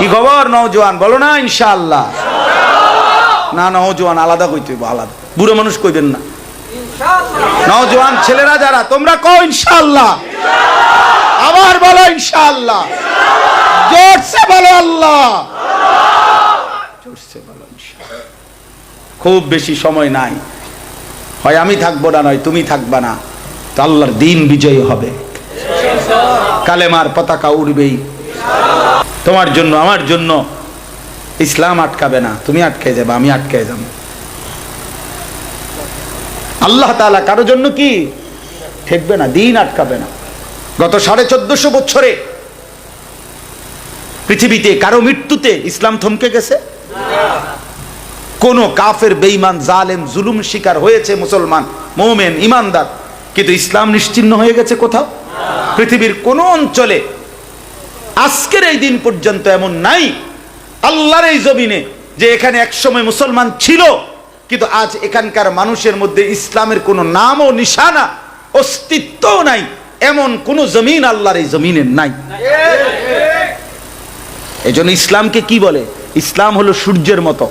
কি খবর নওজোয়ান? বলো না, ইনশাআল্লাহ। না, নওজোয়ান আলাদা কইতে হইব, আলাদা। বুড়ো মানুষ কইবেন না। নওজোয়ান ছেলেরা যারা, তোমরা কও ইনশাআল্লাহ। আবার বলো ইনশাআল্লাহ। জোরসে বলো আল্লাহ। খুব বেশি সময় নাই। হয় আমি থাকব না, নয় তুমি থাকবা না। তো আল্লাহর দিন বিজয়ী হবে। কালেমার পতাকা উড়বেই। তোমার জন্য, আমার জন্য ইসলাম আটকাবে না। তুমি আটকে যাবে, আমি আটকে যাব। আল্লাহ তাআলা কারও জন্য কি? ঠেকবে না, দিন আটকাবে না। গত সাড়ে চোদ্দশো বছরে পৃথিবীতে কারও মৃত্যুতে ইসলাম থমকে গেছে? কোন কাফের বেইমান জালেম, জুলুম শিকার হয়েছে মুসলমান, মোমেন, ইমানদার, কিন্তু ইসলাম নিশ্চিহ্ন হয়ে গেছে কোথাও? পৃথিবীর কোন অঞ্চলে আজকের এই দিন পর্যন্ত এমন নাই। আল্লাহর এই জমিনে যে এখানে একসময় মুসলমান ছিল, কিন্তু আজ এখানকার মানুষের মধ্যে ইসলামের কোনো নাম ও নিশানা, অস্তিত্বও নাই। এমন কোন জমিন আল্লাহর এই জমিনের নাই। এজন্য ইসলামকে কি বলে? ইসলাম হলো সূর্যের মতো।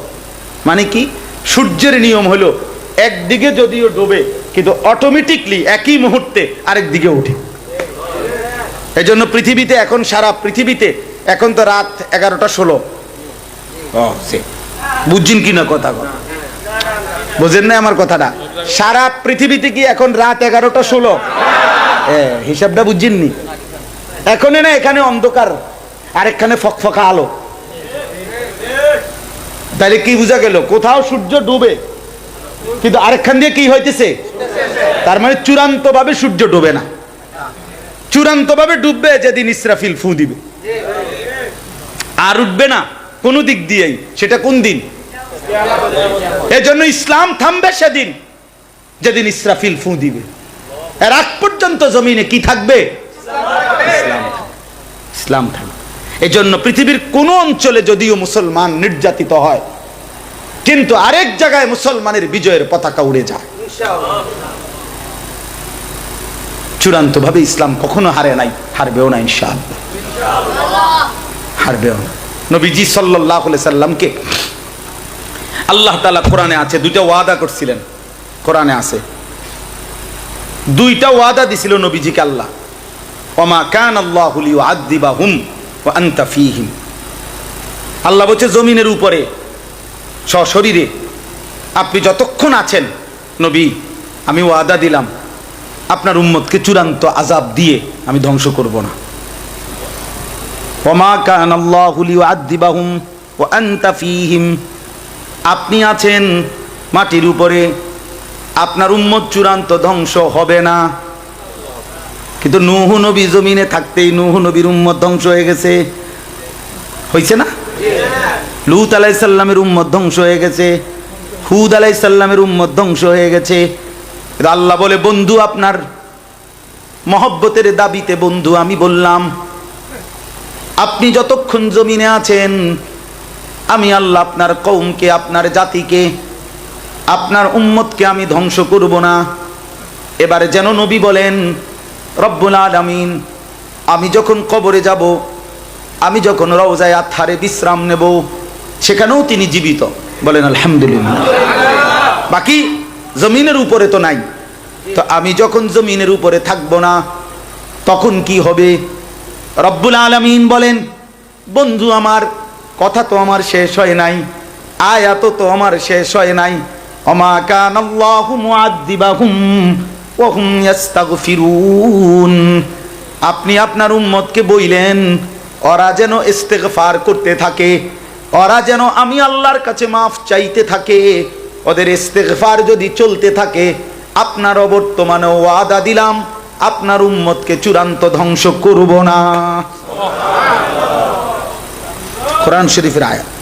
মানে কি? সূর্যের নিয়ম হলো একদিকে যদিও ডোবে, কিন্তু অটোমেটিকলি একই মুহূর্তে আরেক দিকে উঠে এজন্য পৃথিবীতে এখন সারা পৃথিবীতে, এখন তো রাত এগারোটা ষোলো। বুঝছেন কি না কথা কথা বুঝেন না আমার কথাটা? সারা পৃথিবীতে কি এখন রাত এগারোটা ষোলো? হিসাবটা বুঝছেননি এখন না, এখানে অন্ধকার, আরেকখানে ফকফকা আলো। তাহলে কি বোঝা গেল? কোথাও সূর্য ডুবে, কিন্তু আরেকখান দিয়ে কি হইতেছে? তার মানে চূড়ান্ত ভাবে সূর্য ডুবে না। চূড়ান্ত ভাবে ডুববে, যেদিন ইসরাফিল ফু দিবে। আর উঠবে না, কোন দিক দিয়েই। সেটা কোন দিন? এজন্য ইসলাম থামবে সেদিন, যেদিন ইসরাফিল ফু দিবে। এর আগ পর্যন্ত জমিনে কি থাকবে? ইসলাম ইসলাম থাকবে। এজন্য পৃথিবীর কোন অঞ্চলে যদিও মুসলমান নির্যাতিত হয়, কিন্তু আরেক জায়গায় মুসলমানের বিজয়ের পতাকা উড়ে যায়। চূড়ান্ত ভাবে ইসলাম কখনো হারে নাই, হারবেও না ইনশাআল্লাহ। হারবেও না। নবীজি সাল্লাহ সাল্লামকে আল্লাহ তালা কোরআনে আছে, দুইটা ওয়াদা করছিলেন। কোরআনে আছে। দুইটা ওয়াদা দিছিল নবীজিকে আল্লাহ। ওমা কান আল্লাহ আদিবা হুম ও আন্তা ফিহিম। আল্লাহ বলছে, জমিনের উপরে, সশরীরে আপনি যতক্ষণ আছেন, নবী, আমি ওয়াদা দিলাম। আপনার উম্মতকে চূড়ান্ত আজাব দিয়ে আমি ধ্বংস করব না। ওমা কান আল্লাহ আদিবাহুম ও আন্তা ফিহিম। আপনি আছেন মাটির উপরে, আপনার উম্মত চূড়ান্ত ধ্বংস হবে না। কিন্তু নুহু নবী জমিনে থাকতেই নুহু নবীর উম্মত ধ্বংস হয়ে গেছে। হয়েছে না? লুত আলাইসাল্লামের উম্মত ধ্বংস হয়ে গেছে। হুদ আলাইসাল্লামের উম্মত ধ্বংস হয়ে গেছে। কিন্তু আল্লাহ বলে, বন্ধু, আপনার মহব্বতের দাবিতে বন্ধু, আমি বললাম, আপনি যতক্ষণ জমিনে আছেন, আমি আল্লাহ আপনার কৌমকে আপনার জাতিকে, আপনার উম্মতকে আমি ধ্বংস করব না। এবারে যেন নবী বলেন, রব্বুল আলামিন, আমি যখন কবরে যাব, আমি যখন রওজায় আথারে বিশ্রাম নেব, সেখানেও তিনি জীবিত। বলেন, আলহামদুলিল্লাহ। বাকি জমিনের উপরে তো নাই। তো আমি যখন জমিনের উপরে থাকব না, তখন কি হবে? রব্বুল আলামিন বলেন, বন্ধু, আমার কথা তো আমার শেষ হয় নাই, আয়াত তো আমার শেষ হয় নাই। আপনি আপনার উম্মতকে বইলেন, ওরা যেন ইস্তেগফার করতে থাকে, ওরা যেন আমি আল্লাহর কাছে মাফ চাইতে থাকে। ওদের ইস্তেকফার যদি চলতে থাকে, আপনার অবর্তমানে ওয়াদা দিলাম, আপনার উম্মতকে চূড়ান্ত ধ্বংস করব না। কোরআন শরীফের আয়াত।